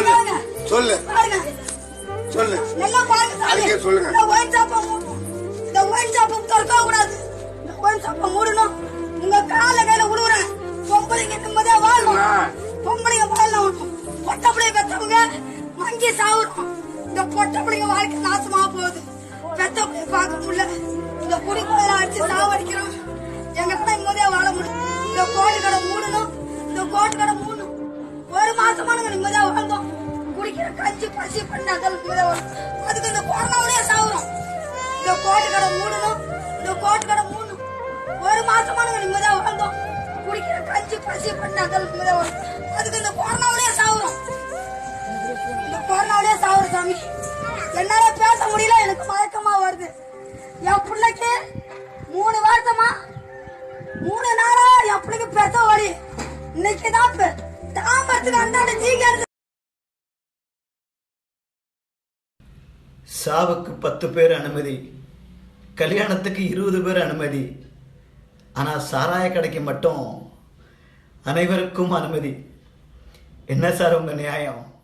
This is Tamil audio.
சொல்லு. சொல்லு சொல்லு நல்லா பாருங்க. அதுக்கே சொல்லுங்க. இந்த ஒயின் ஷாப்பை. இந்த ஒயின் ஷாப்பை திறக்க கூடாது. இந்த ஒயின் ஷாப்பை மூடணும். உங்க கால கையில விழுவுறேன். பொம்பளைங்க நிம்மதியா வாழணும். பொம்பளைங்க வாழணும். பொட்டை பிள்ளைய பெத்தவங்க மங்கி சாவுறோம். இந்த பொட்டை பிள்ளைங்க வாழ்க்கை நாசமா போகுது. பெத்த பிள்ளைய பார்க்க முடியல. இந்த குடிக்கோயில அடிச்சு சாவடிக்கிறோம். எங்களால நிம்மதியா வாழ முடியும். இந்த கோட்டு கடை மூடணும். இந்த கோட்டு கடை மூடணும். ஒரு நிம்மதியா வாழ்ந்தோம். குடிக்கிற கஞ்சி பசி பண்ணி அதெல்லாம் நிம்மதியா வாழ்ந்தோம். அதுக்கு இந்த கொரோனாவிலேயே சாகுறோம் இந்த கோட்டு கடை மூடணும். இந்த கோட்டு கடை மூடணும். ஒரு மாசமான நிம்மதியா வாழ்ந்தோம். குடிக்கிற கஞ்சி பசி பண்ணி அதெல்லாம் நிம்மதியா வாழ்ந்தோம். அதுக்கு இந்த கொரோனாவிலேயே சாகுறோம் இந்த கொரோனாவிலேயே சாகுறோம் சாமி. என்னால பேச முடியல. எனக்கு மயக்கமா வருது. என் பிள்ளைக்கு மூணு வருஷமா மூணு நாளா என் பிள்ளைக்கு பெத்த வழி இன்னைக்கு தான் சாவுக்கு பத்து பேர் அனுமதி கல்யாணத்துக்கு இருபது பேர் அனுமதி ஆனால் சாராய கடைக்கு மட்டும் அனைவருக்கும் அனுமதி. என்ன சார் உங்கள் நியாயம்?